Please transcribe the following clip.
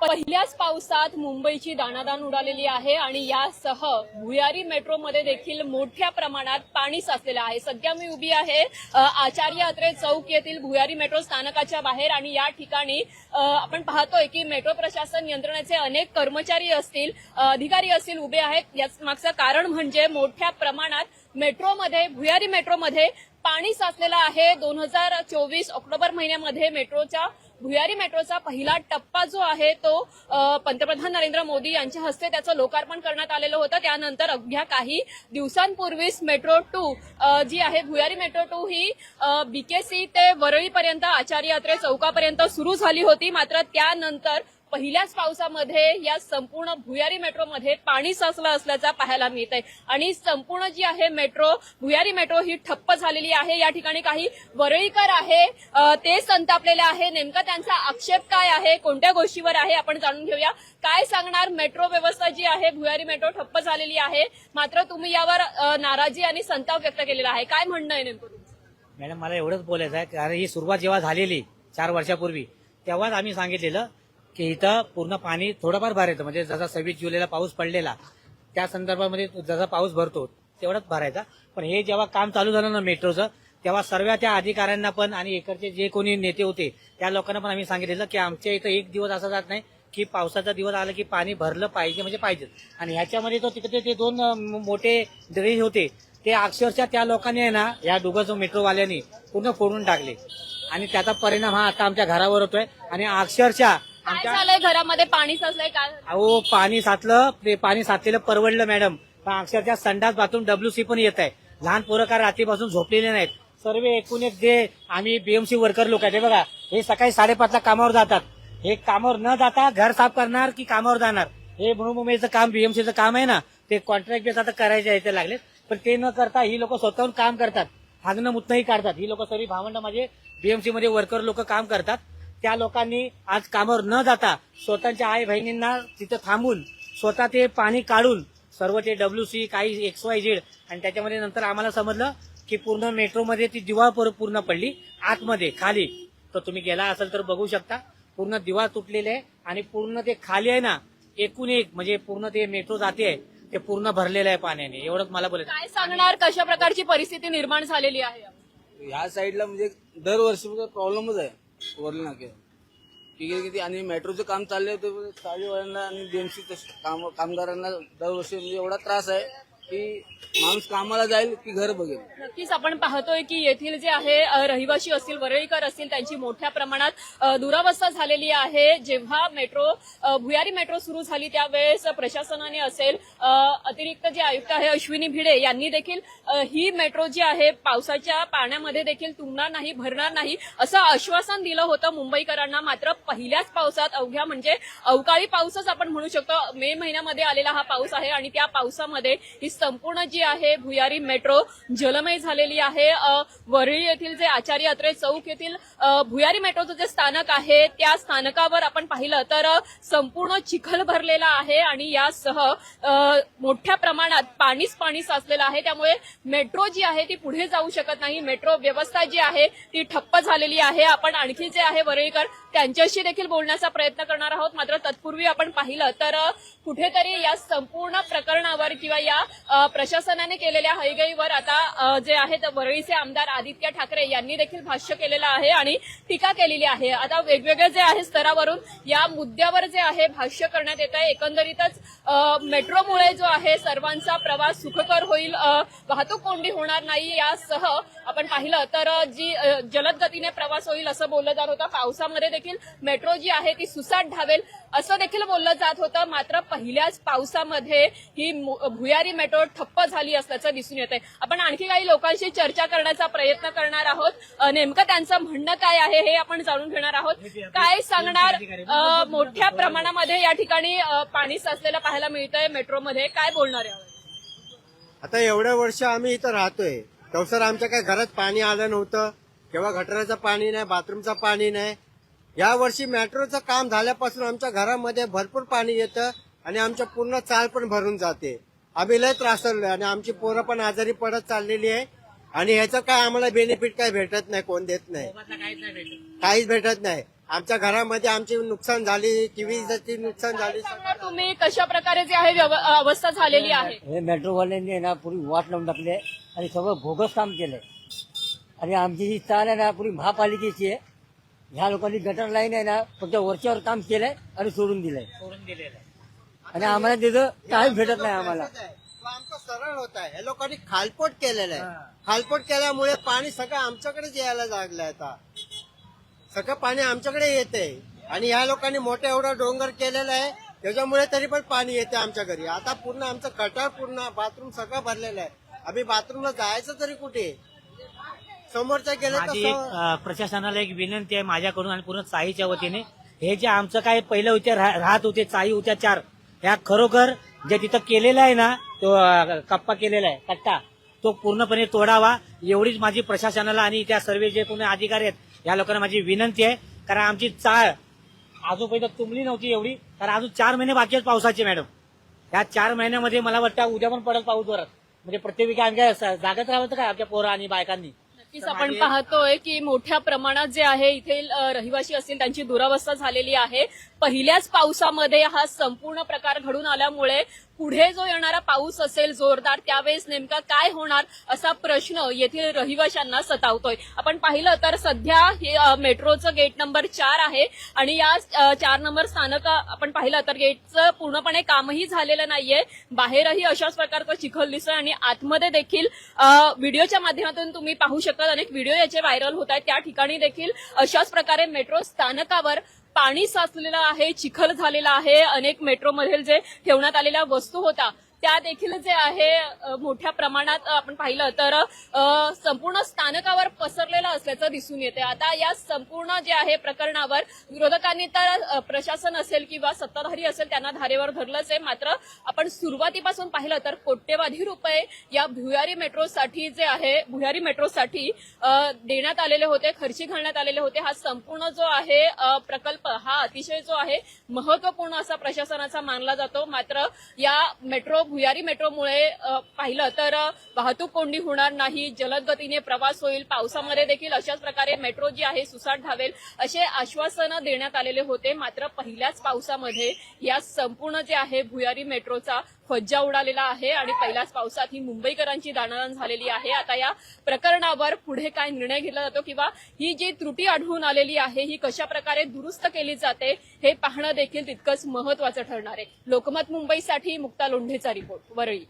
पहिल्याच पावसात मुंबईची दाणादाण उडालेली आहे आणि यासह भुयारी मेट्रोमध्ये देखील मोठ्या प्रमाणात पाणी साचलेलं आहे. सध्या मी उभी आहे आचार्य अत्रे चौक येथील भुयारी मेट्रो स्थानकाच्या बाहेर आणि या ठिकाणी आपण पाहतोय की मेट्रो प्रशासन यंत्रणेचे अनेक कर्मचारी असतील अधिकारी असतील उभे आहेत. याच मागचं कारण म्हणजे मोठ्या प्रमाणात मेट्रोमध्ये भुयारी मेट्रोमध्ये पाणी साचलेलं आहे. दोन हजार चोवीस ऑक्टोबर महिन्यामध्ये मेट्रोच्या भुयारी मेट्रोचा पहिला टप्पा जो आहे तो पंतप्रधान नरेंद्र मोदी यांच्या हस्ते त्याचं लोकार्पण करण्यात आलेलं होतं. त्यानंतर अवघ्या काही दिवसांपूर्वीच मेट्रो टू जी आहे भुयारी मेट्रो टू ही बीकेसी ते वरळीपर्यंत आचार्य यात्रे चौकापर्यंत सुरू झाली होती. मात्र त्यानंतर पहिल्याच पावसामध्ये या संपूर्ण भुयारी मेट्रोमध्ये पाणी साचलं असल्याचा पाहायला मिळत आहे आणि संपूर्ण जी आहे मेट्रो भुयारी मेट्रो ही ठप्प झालेली आहे. या ठिकाणी काही वरळीकर आहे ते संतापलेले आहे. नेमका त्यांचा आक्षेप काय आहे? कोणत्या गोष्टीवर आहे? आपण जाणून घेऊया. काय सांगणार मेट्रो व्यवस्था जी आहे? भुयारी मेट्रो ठप्प झालेली आहे. मात्र तुम्ही यावर नाराजी आणि संताप व्यक्त केलेला आहे. काय म्हणणं आहे नेमकं मॅडम मला एवढंच बोलायचं आहे. कारण ही सुरुवात जेव्हा झालेली चार वर्षापूर्वी तेव्हाच आम्ही सांगितलेलं की इथं पूर्ण पाणी थोडंफार भरायचं म्हणजे जसा सव्वीस जुलैला पाऊस पडलेला त्या संदर्भामध्ये जसा पाऊस भरतो तेवढाच भरायचा पण हे जेव्हा काम चालू झालं ना मेट्रोचं तेव्हा सर्व त्या अधिकाऱ्यांना पण आणि इकडचे जे कोणी नेते होते त्या लोकांना पण आम्ही सांगितलेलं की आमच्या इथं एक दिवस असा जात नाही की पावसाचा दिवस आला की पाणी भरलं पाहिजे म्हणजे पाहिजे. आणि ह्याच्यामध्ये तो तिकडे ते दोन मोठे ड्रेज होते ते अक्षरशः त्या लोकांनी आहे ना या डुगाचं मेट्रोवाल्यांनी पूर्ण फोडून टाकले. आणि त्याचा परिणाम हा आता आमच्या घरावर होतोय. आणि अक्षरशः काय आमच्या झालंय घरामध्ये? पाणी साचलंय काय झालंय? अहो पाणी साचलं ते पाणी साचलेलं परवडलं मॅडम. पण अक्षरशः संडास बाथरूम डब्ल्यूसी पण येत आहे. लहान पोरं काय रात्रीपासून झोपलेले नाहीत. सर्व एकूण एक जे आम्ही बीएमसी वर्कर लोक आहेत हे बघा हे सकाळी साडेपाचला कामावर जातात. हे कामावर न जाता घर साफ करणार की कामावर जाणार? हे मुंबईचं काम बीएमसीचं काम आहे ना ते कॉन्ट्रॅक्ट बेस आता करायचे आहे ते लागले पण ते न करता ही लोक स्वतःहून काम करतात. हागणं मुतनंही काढतात. ही लोक सर्व भावंड माझे बीएमसी मध्ये वर्कर लोक काम करतात. त्या लोकांनी आज कामावर न जाता स्वतःच्या आई बहिणींना तिथं थांबून स्वतः ते पाणी काढून सर्व ते डब्ल्यू सी काही एक्स वाय झेड आणि त्याच्यामध्ये नंतर आम्हाला समजलं की पूर्ण मेट्रोमध्ये ती दिवाळ पर- पूर्ण पडली. आतमध्ये खाली. तर तुम्ही गेला असाल तर बघू शकता. पूर्ण दिवाळ तुटलेले आहे आणि पूर्ण ते खाली आहे ना एकूण एक म्हणजे पूर्ण ते मेट्रो जाते आहे ते पूर्ण भरलेलं आहे पाण्याने. एवढंच मला बोलायचं काय सांगणार? कशा प्रकारची परिस्थिती निर्माण झालेली आहे? ह्या साईडला म्हणजे दरवर्षी प्रॉब्लेमच आहे. सुवर्ण नाके. किती किती? आणि मेट्रोचं काम चाललंय ते चाळीवाल्यांना आणि बीएमसी काम कामगारांना दरवर्षी म्हणजे एवढा त्रास आहे. की माणूस कामाला जाईल की घर बघेल. नक्कीच आपण पाहतोय की येथील जे आहे रहिवासी असतील वरळीकर असतील त्यांची मोठ्या प्रमाणात दुरावस्था झालेली आहे. जेव्हा मेट्रो भुयारी मेट्रो सुरू झाली त्यावेळेस प्रशासनाने असेल अतिरिक्त जे आयुक्त आहे अश्विनी भिडे यांनी देखील ही मेट्रो जी आहे पावसाच्या पाण्यामध्ये देखील तुंबणार नाही भरणार नाही असं आश्वासन दिलं होतं मुंबईकरांना. मात्र पहिल्याच पावसात अवघ्या म्हणजे अवकाळी पाऊसच आपण म्हणू शकतो. मे महिन्यामध्ये आलेला हा पाऊस आहे आणि त्या पावसामध्ये ही संपूर्ण जी आहे भुयारी मेट्रो जलमय झालेली आहे. वरळी येथील जे आचार्य अत्रे चौक येथील भुयारी मेट्रोचं जे स्थानक आहे त्या स्थानकावर आपण पाहिलं तर संपूर्ण चिखल भरलेला आहे आणि यासह मोठ्या प्रमाणात पाणीच पाणी साचलेलं आहे. त्यामुळे मेट्रो जी आहे ती पुढे जाऊ शकत नाही. मेट्रो व्यवस्था जी आहे ती ठप्प झालेली आहे. आपण आणखी जे आहे वरळीकर त्यांच्याशी देखील बोलण्याचा प्रयत्न करणार आहोत. मात्र तत्पूर्वी आपण पाहिलं तर कुठेतरी या संपूर्ण प्रकरणावर किंवा या प्रशासनाने केलेल्या हैगईवर आता जे आहेत वरळीचे आमदार आदित्य ठाकरे यांनी देखील भाष्य केलेलं आहे आणि टीका केलेली आहे. आता वेगवेगळे जे आहे स्तरावरून या मुद्द्यावर जे आहे भाष्य करण्यात येत आहे एकंदरीतच मेट्रोमुळे जो आहे सर्वांचा प्रवास सुखकर होईल वाहतूक कोंडी होणार नाही यासह आपण पाहिलं तर जी जलद गतीने प्रवास होईल असं बोललं जात होतं. पावसामध्ये देखील मेट्रो जी आहे ती सुसाट धावेल असं देखील बोललं जात होतं. मात्र पहिल्याच पावसामध्ये ही भुयारी मेट्रो ठप्प झाली असल्याचं दिसून येत आहे आपण आणखी काही लोकांशी चर्चा करण्याचा प्रयत्न करणार आहोत. नेमकं त्यांचं म्हणणं काय आहे हे आपण जाणून घेणार आहोत. काय सांगणार मोठ्या प्रमाणामध्ये या ठिकाणी पाणी साचलेलं पाहायला मिळतंय मेट्रोमध्ये. काय बोलणार आहे? आता एवढ्या वर्ष आम्ही इथं राहतोय. तेवसर आमच्या काही घरात पाणी आलं नव्हतं. किंवा गटराचं पाणी नाही बाथरूमचं पाणी नाही. या वर्षी मेट्रोचं काम झाल्यापासून आमच्या घरामध्ये भरपूर पाणी येतं आणि आमच्या पूर्ण चाल पण भरून जाते. आम्ही लय त्रासलोय आणि आमची पोरं पण आजारी पडत चाललेली आहे. आणि ह्याचं काय आम्हाला बेनिफिट काय भेटत नाही कोण देत नाही. काहीच नाही भेटत. काहीच भेटत नाही. आमच्या घरामध्ये आमची नुकसान झाली टीव्हीची नुकसान झाली. तुम्ही? कशा प्रकारे जे आहे अवस्था झालेली आहे? हे मेट्रोवाल्यांनी आहे ना पुरी वाट लावून टाकली आहे आणि सगळं भोगस काम केलंय. आणि आमची ही चाल आहे ना पुरी महापालिकेची आहे. ह्या लोकांनी गटर लाईन आहे ना फक्त वरच्यावर काम केलंय आणि सोडून दिलंय. सोडून दिलेलं आहे. आणि आम्हाला त्याचं काही भेटत नाही आम्हाला. तो आमचा सरळ होत. आहे हे लोकांनी खालपोट केलेलं आहे. खालपोट केल्यामुळे पाणी सगळं आमच्याकडेच यायला लागलंय आता. सगळं पाणी आमच्याकडे येते आणि या लोकांनी मोठा एवढा डोंगर केलेला आहे त्याच्यामुळे तरी पण पाणी येते आमच्या घरी. आता पूर्ण आमचं कटार पूर्ण बाथरूम सगळं भरलेलं आहे. आम्ही बाथरूमला जायचं तरी कुठे? समोरच्या गेले माझी एक अ, प्रशासनाला एक विनंती आहे माझ्याकडून आणि पूर्ण चाईच्या वतीने. हे जे आमचं काय पहिलं होते रा- राहत होते चाई होत्या चार ह्या खरोखर जे तिथं केलेलं आहे ना तो अ, कप्पा केलेला आहे कट्टा तो पूर्णपणे तोडावा. एवढीच माझी प्रशासनाला आणि त्या सर्व जे कोणी अधिकारी आहेत या लोकांना माझी विनंती आहे. कारण आमची चाळ आजोपर्यंत तुंबली नव्हती एवढी कारण अजून चार महिने बाकी आहेत पावसाचे मॅडम. या चार महिन्यामध्ये मला वाटतं उद्या पण पडेल पाऊस जोरात. म्हणजे प्रत्येक जागेत राहावं काय आमच्या पोरं आणि बायकांनी. नक्कीच आपण पाहतोय की मोठ्या प्रमाणात जे आहे इथे रहिवासी असतील त्यांची दुरावस्था झालेली आहे. पहिल्याच पावसामध्ये हा संपूर्ण प्रकार घडून आल्यामुळे पुढे जो येणारा पाऊस असेल जोरदार त्यावेळेस नेमका काय होणार असा प्रश्न येथील रहिवाशांना सतावतोय. आपण पाहिलं तर सध्या हे मेट्रोचं गेट नंबर चार आहे आणि या चार नंबर स्थानक आपण पाहिलं तर गेटचं पूर्णपणे कामही झालेलं नाहीये. बाहेरही अशाच प्रकारचं चिखल दिसत आणि आतमध्ये देखील व्हिडिओच्या माध्यमातून तुम्ही पाहू शकता अनेक व्हिडिओ याचे व्हायरल होत आहेत. त्या ठिकाणी देखील अशाच प्रकारे मेट्रो स्थानकावर पाणी साचलेलं आहे चिखल झालेला आहे. अनेक मेट्रोमधील जे ठेवण्यात आलेल्या वस्तू होता त्या देखील जे आहे मोठ्या प्रमाणात आपण पाहिलं तर संपूर्ण स्थानकावर पसरलेलं असल्याचं दिसून येते आता या संपूर्ण जे आहे प्रकरणावर विरोधकांनी तर प्रशासन असेल किंवा सत्ताधारी असेल त्यांना धारेवर धरलंच आहे. मात्र आपण सुरुवातीपासून पाहिलं तर कोट्यवधी रुपये या भुयारी मेट्रोसाठी जे आहे भुयारी मेट्रोसाठी देण्यात आलेले होते खर्ची घालण्यात आलेले होते. हा संपूर्ण जो आहे प्रकल्प हा अतिशय जो आहे महत्त्वपूर्ण असा प्रशासनाचा मानला जातो. मात्र या मेट्रो भुयारी मेट्रोमुळे पाहिलं तर वाहतूक कोंडी होणार नाही जलद गतीने प्रवास होईल पावसामध्ये देखील अशाच प्रकारे मेट्रो जी आहे सुसाट धावेल असे आश्वासनं देण्यात आलेले होते. मात्र पहिल्याच पावसामध्ये या संपूर्ण जे आहे भुयारी मेट्रोचा फज्जा उडालेला आहे आणि पहिल्याच पावसात ही मुंबईकरांची दाणादाण झालेली आहे. आता या प्रकरणावर पुढे काय निर्णय घेतला जातो किंवा ही जी त्रुटी आढळून आलेली आहे ही कशा प्रकारे दुरुस्त केली जाते हे पाहणं देखील तितकंच महत्वाचं ठरणार आहे. लोकमत मुंबईसाठी मुक्ता लोंढेचा रिपोर्ट वरळी.